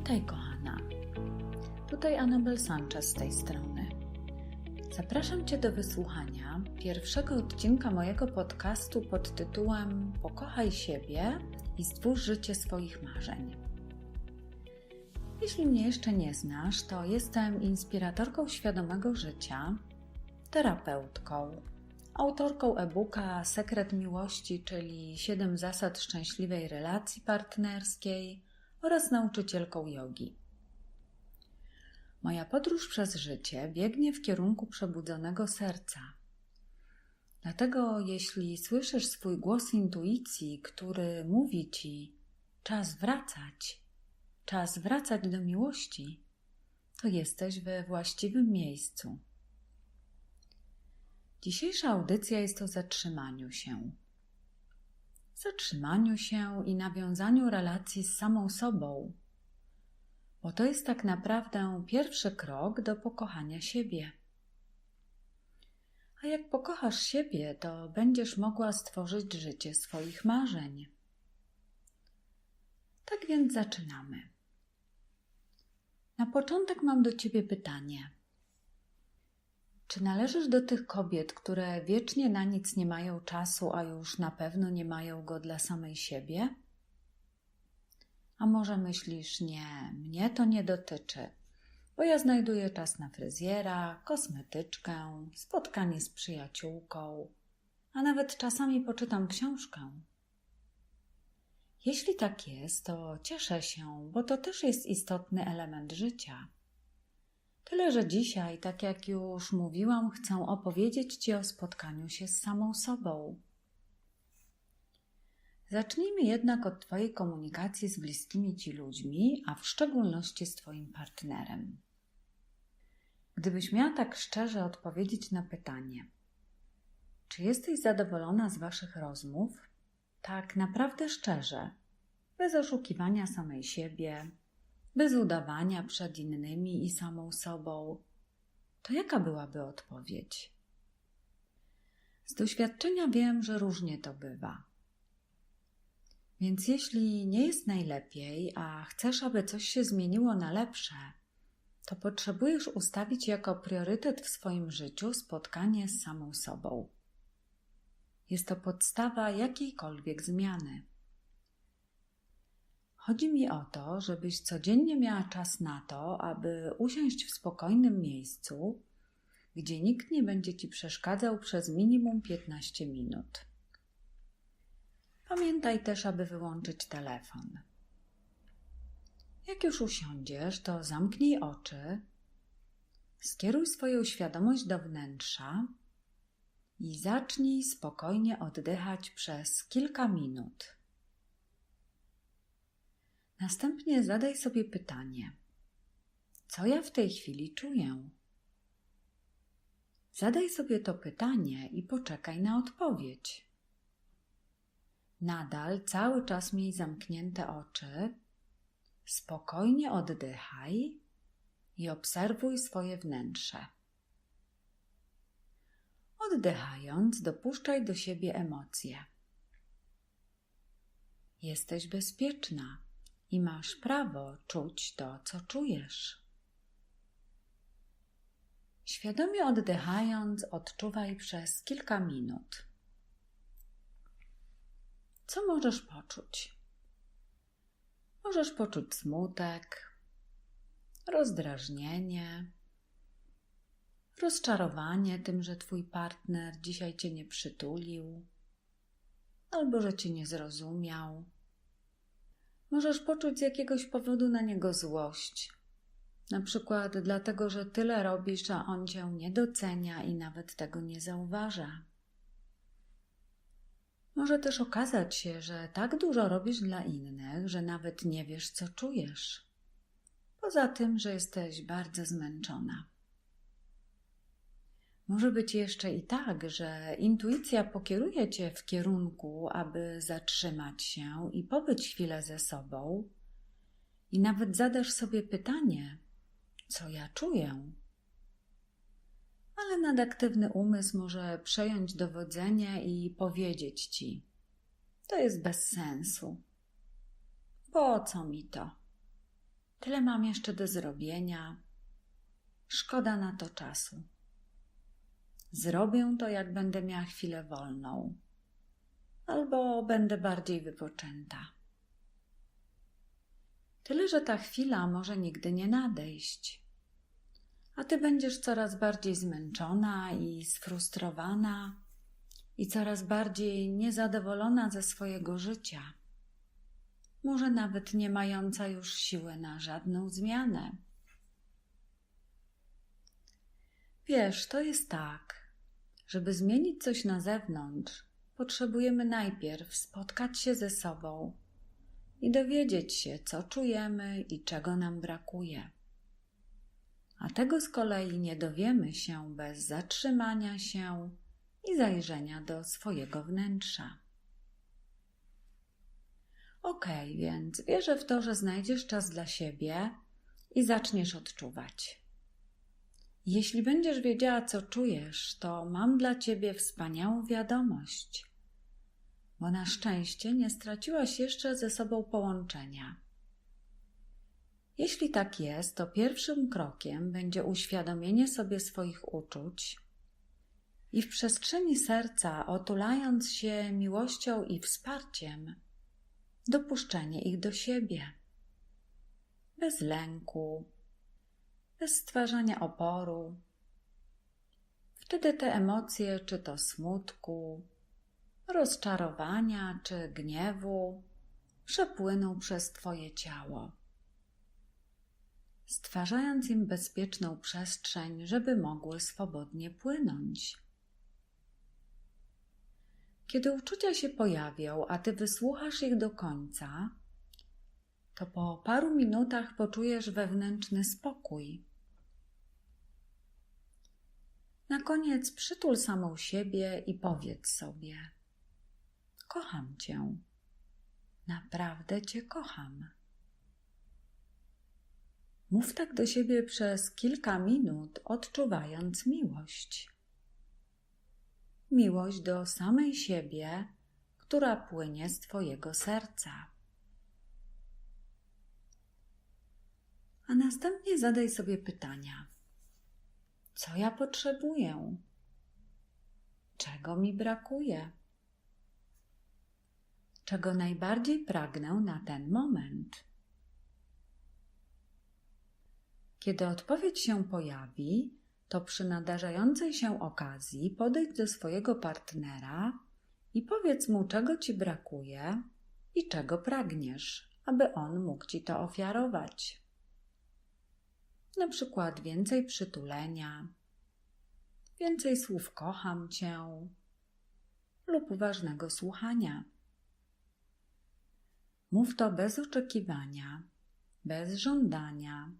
Witaj, kochana. Tutaj Anabel Sanchez z tej strony. Zapraszam Cię do wysłuchania pierwszego odcinka mojego podcastu pod tytułem Pokochaj siebie i stwórz życie swoich marzeń. Jeśli mnie jeszcze nie znasz, to jestem inspiratorką świadomego życia, terapeutką, autorką e-booka Sekret Miłości, czyli 7 zasad szczęśliwej relacji partnerskiej oraz nauczycielką jogi. Moja podróż przez życie biegnie w kierunku przebudzonego serca. Dlatego, jeśli słyszysz swój głos intuicji, który mówi ci: czas wracać, czas wracać do miłości, to jesteś we właściwym miejscu. Dzisiejsza audycja jest o zatrzymaniu się. Zatrzymaniu się i nawiązaniu relacji z samą sobą, bo to jest tak naprawdę pierwszy krok do pokochania siebie. A jak pokochasz siebie, to będziesz mogła stworzyć życie swoich marzeń. Tak więc zaczynamy. Na początek mam do Ciebie pytanie. Czy należysz do tych kobiet, które wiecznie na nic nie mają czasu, a już na pewno nie mają go dla samej siebie? A może myślisz, nie, mnie to nie dotyczy, bo ja znajduję czas na fryzjera, kosmetyczkę, spotkanie z przyjaciółką, a nawet czasami poczytam książkę. Jeśli tak jest, to cieszę się, bo to też jest istotny element życia. Tyle, że dzisiaj, tak jak już mówiłam, chcę opowiedzieć Ci o spotkaniu się z samą sobą. Zacznijmy jednak od Twojej komunikacji z bliskimi Ci ludźmi, a w szczególności z Twoim partnerem. Gdybyś miała tak szczerze odpowiedzieć na pytanie, czy jesteś zadowolona z Waszych rozmów? Tak naprawdę szczerze, bez oszukiwania samej siebie, bez udawania przed innymi i samą sobą, to jaka byłaby odpowiedź? Z doświadczenia wiem, że różnie to bywa. Więc jeśli nie jest najlepiej, a chcesz, aby coś się zmieniło na lepsze, to potrzebujesz ustawić jako priorytet w swoim życiu spotkanie z samą sobą. Jest to podstawa jakiejkolwiek zmiany. Chodzi mi o to, żebyś codziennie miała czas na to, aby usiąść w spokojnym miejscu, gdzie nikt nie będzie ci przeszkadzał przez minimum 15 minut. Pamiętaj też, aby wyłączyć telefon. Jak już usiądziesz, to zamknij oczy, skieruj swoją świadomość do wnętrza i zacznij spokojnie oddychać przez kilka minut. Następnie zadaj sobie pytanie: co ja w tej chwili czuję? Zadaj sobie to pytanie i poczekaj na odpowiedź. Nadal cały czas miej zamknięte oczy, spokojnie oddychaj i obserwuj swoje wnętrze. Oddychając, dopuszczaj do siebie emocje. Jesteś bezpieczna i masz prawo czuć to, co czujesz. Świadomie oddychając, odczuwaj przez kilka minut. Co możesz poczuć? Możesz poczuć smutek, rozdrażnienie, rozczarowanie tym, że twój partner dzisiaj cię nie przytulił, albo że cię nie zrozumiał Możesz poczuć z jakiegoś powodu na niego złość. Na przykład dlatego, że tyle robisz, a on cię nie docenia i nawet tego nie zauważa. Może też okazać się, że tak dużo robisz dla innych, że nawet nie wiesz, co czujesz. Poza tym, że jesteś bardzo zmęczona. Może być jeszcze i tak, że intuicja pokieruje cię w kierunku, aby zatrzymać się i pobyć chwilę ze sobą, i nawet zadasz sobie pytanie, co ja czuję. Ale nadaktywny umysł może przejąć dowodzenie i powiedzieć ci: To jest bez sensu. Po co mi to? Tyle mam jeszcze do zrobienia. Szkoda na to czasu. Zrobię to, jak będę miała chwilę wolną, albo będę bardziej wypoczęta. Tyle, że ta chwila może nigdy nie nadejść, a ty będziesz coraz bardziej zmęczona i sfrustrowana, i coraz bardziej niezadowolona ze swojego życia, może nawet nie mająca już siły na żadną zmianę. Wiesz, to jest tak, żeby zmienić coś na zewnątrz, potrzebujemy najpierw spotkać się ze sobą i dowiedzieć się, co czujemy i czego nam brakuje. A tego z kolei nie dowiemy się bez zatrzymania się i zajrzenia do swojego wnętrza. Okay, więc wierzę w to, że znajdziesz czas dla siebie i zaczniesz odczuwać. Jeśli będziesz wiedziała, co czujesz, to mam dla ciebie wspaniałą wiadomość, bo na szczęście nie straciłaś jeszcze ze sobą połączenia. Jeśli tak jest, to pierwszym krokiem będzie uświadomienie sobie swoich uczuć i w przestrzeni serca, otulając się miłością i wsparciem, dopuszczenie ich do siebie. Bez lęku, bez stwarzania oporu. Wtedy te emocje, czy to smutku, rozczarowania, czy gniewu, przepłyną przez Twoje ciało, stwarzając im bezpieczną przestrzeń, żeby mogły swobodnie płynąć. Kiedy uczucia się pojawią, a ty wysłuchasz ich do końca, to po paru minutach poczujesz wewnętrzny spokój. Na koniec przytul samą siebie i powiedz sobie: Kocham cię. Naprawdę cię kocham. Mów tak do siebie przez kilka minut, odczuwając miłość miłość do samej siebie, która płynie z Twojego serca. A następnie zadaj sobie pytania: co ja potrzebuję? Czego mi brakuje? Czego najbardziej pragnę na ten moment? Kiedy odpowiedź się pojawi, to przy nadarzającej się okazji podejdź do swojego partnera i powiedz mu, czego ci brakuje i czego pragniesz, aby on mógł ci to ofiarować. Na przykład więcej przytulenia, więcej słów kocham cię lub uważnego słuchania. Mów to bez oczekiwania, bez żądania,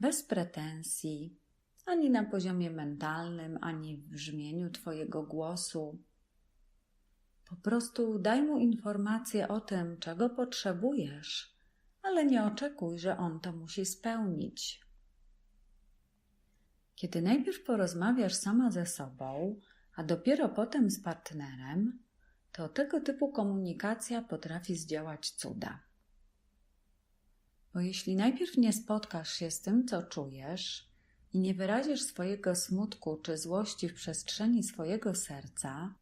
bez pretensji ani na poziomie mentalnym, ani w brzmieniu Twojego głosu. Po prostu daj mu informację o tym, czego potrzebujesz, ale nie oczekuj, że on to musi spełnić. Kiedy najpierw porozmawiasz sama ze sobą, a dopiero potem z partnerem, to tego typu komunikacja potrafi zdziałać cuda. Bo jeśli najpierw nie spotkasz się z tym, co czujesz, i nie wyrazisz swojego smutku czy złości w przestrzeni swojego serca,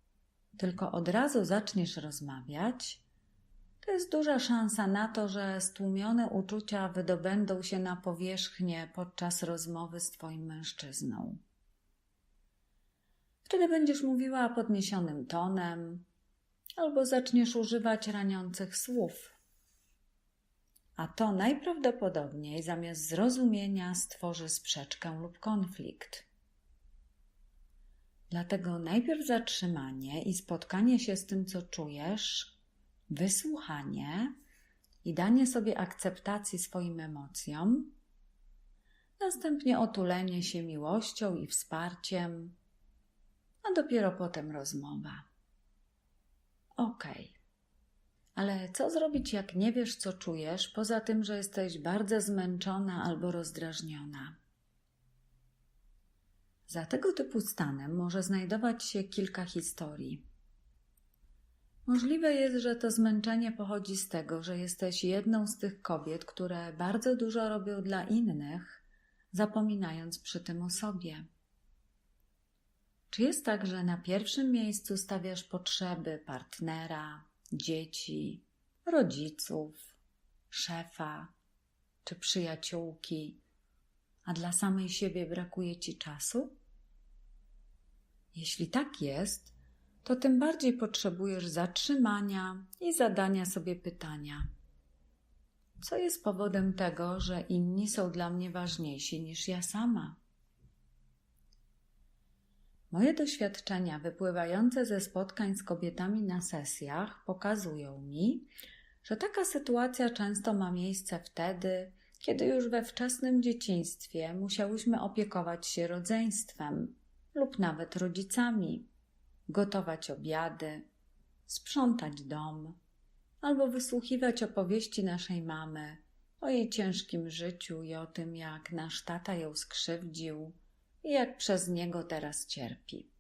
tylko od razu zaczniesz rozmawiać, jest duża szansa na to, że stłumione uczucia wydobędą się na powierzchnię podczas rozmowy z Twoim mężczyzną. Wtedy będziesz mówiła podniesionym tonem, albo zaczniesz używać raniących słów a to najprawdopodobniej zamiast zrozumienia stworzy sprzeczkę lub konflikt. Dlatego najpierw zatrzymanie i spotkanie się z tym, co czujesz, wysłuchanie i danie sobie akceptacji swoim emocjom, następnie otulenie się miłością i wsparciem, a dopiero potem rozmowa. Okej. Okay. Ale co zrobić, jak nie wiesz, co czujesz, poza tym, że jesteś bardzo zmęczona albo rozdrażniona? Za tego typu stanem może znajdować się kilka historii. Możliwe jest, że to zmęczenie pochodzi z tego, że jesteś jedną z tych kobiet, które bardzo dużo robią dla innych, zapominając przy tym o sobie. Czy jest tak, że na pierwszym miejscu stawiasz potrzeby partnera, dzieci, rodziców, szefa czy przyjaciółki, a dla samej siebie brakuje ci czasu? Jeśli tak jest, to tym bardziej potrzebujesz zatrzymania i zadania sobie pytania: co jest powodem tego, że inni są dla mnie ważniejsi niż ja sama? Moje doświadczenia wypływające ze spotkań z kobietami na sesjach pokazują mi, że taka sytuacja często ma miejsce wtedy, kiedy już we wczesnym dzieciństwie musiałyśmy opiekować się rodzeństwem lub nawet rodzicami, gotować obiady, sprzątać dom albo wysłuchiwać opowieści naszej mamy o jej ciężkim życiu i o tym, jak nasz tata ją skrzywdził i jak przez niego teraz cierpi.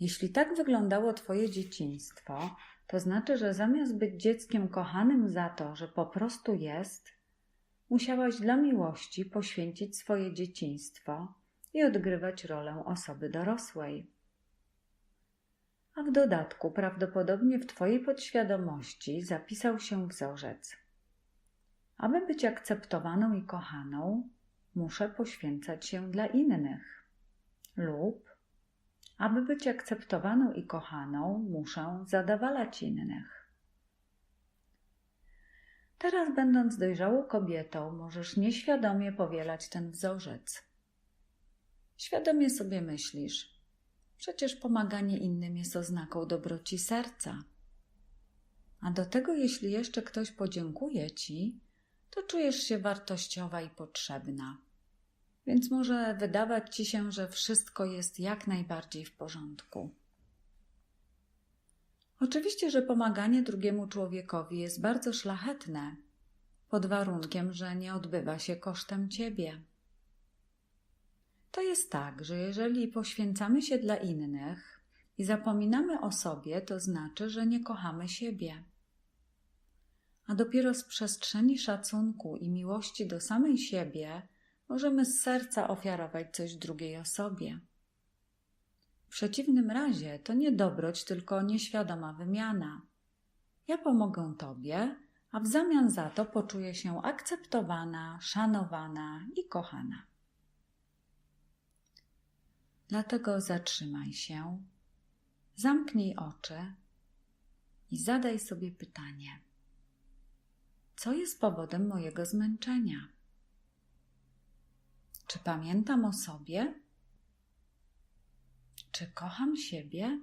Jeśli tak wyglądało Twoje dzieciństwo, to znaczy, że zamiast być dzieckiem kochanym za to, że po prostu jest, musiałaś dla miłości poświęcić swoje dzieciństwo i odgrywać rolę osoby dorosłej. A w dodatku prawdopodobnie w Twojej podświadomości zapisał się wzorzec. Aby być akceptowaną i kochaną, muszę poświęcać się dla innych. Lub, aby być akceptowaną i kochaną, muszę zadawalać innych. Teraz, będąc dojrzałą kobietą, możesz nieświadomie powielać ten wzorzec. Świadomie sobie myślisz, przecież pomaganie innym jest oznaką dobroci serca. A do tego, jeśli jeszcze ktoś podziękuje ci, to czujesz się wartościowa i potrzebna więc może wydawać ci się, że wszystko jest jak najbardziej w porządku. Oczywiście, że pomaganie drugiemu człowiekowi jest bardzo szlachetne, pod warunkiem, że nie odbywa się kosztem ciebie. To jest tak, że jeżeli poświęcamy się dla innych i zapominamy o sobie, to znaczy, że nie kochamy siebie. A dopiero z przestrzeni szacunku i miłości do samej siebie możemy z serca ofiarować coś drugiej osobie. W przeciwnym razie to nie dobroć, tylko nieświadoma wymiana. Ja pomogę Tobie, a w zamian za to poczuję się akceptowana, szanowana i kochana. Dlatego zatrzymaj się, zamknij oczy i zadaj sobie pytanie: Co jest powodem mojego zmęczenia? Czy pamiętam o sobie? Czy kocham siebie?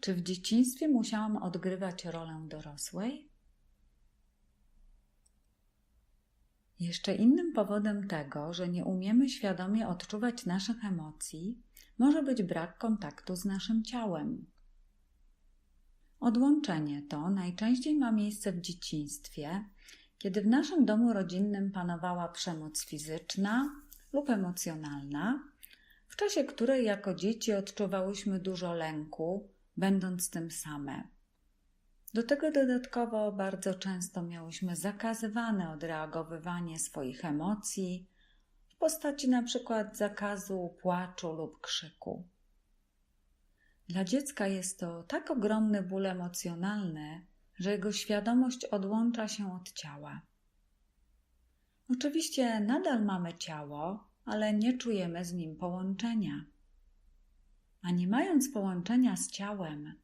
Czy w dzieciństwie musiałam odgrywać rolę dorosłej? Jeszcze innym powodem tego, że nie umiemy świadomie odczuwać naszych emocji, może być brak kontaktu z naszym ciałem. Odłączenie to najczęściej ma miejsce w dzieciństwie, kiedy w naszym domu rodzinnym panowała przemoc fizyczna lub emocjonalna, w czasie której jako dzieci odczuwałyśmy dużo lęku, będąc tym same. Do tego dodatkowo bardzo często miałyśmy zakazywane odreagowywanie swoich emocji w postaci na przykład zakazu płaczu lub krzyku. Dla dziecka jest to tak ogromny ból emocjonalny, że jego świadomość odłącza się od ciała. Oczywiście nadal mamy ciało, ale nie czujemy z nim połączenia. A nie mając połączenia z ciałem,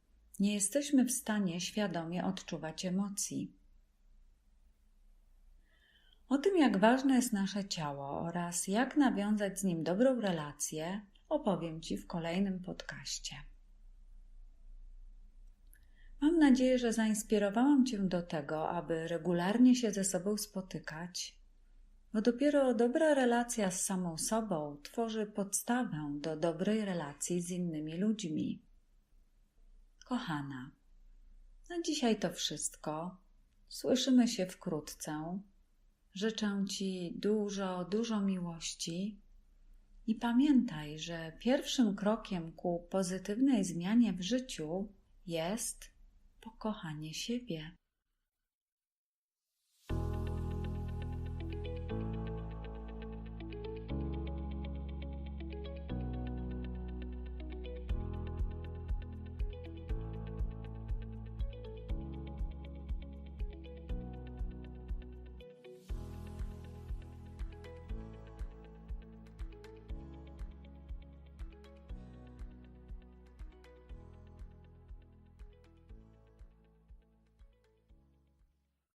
nie jesteśmy w stanie świadomie odczuwać emocji. O tym, jak ważne jest nasze ciało oraz jak nawiązać z nim dobrą relację, opowiem Ci w kolejnym podcaście. Mam nadzieję, że zainspirowałam Cię do tego, aby regularnie się ze sobą spotykać, bo dopiero dobra relacja z samą sobą tworzy podstawę do dobrej relacji z innymi ludźmi. Kochana, na dzisiaj to wszystko. Słyszymy się wkrótce. Życzę Ci dużo, dużo miłości I pamiętaj, że pierwszym krokiem ku pozytywnej zmianie w życiu jest pokochanie siebie.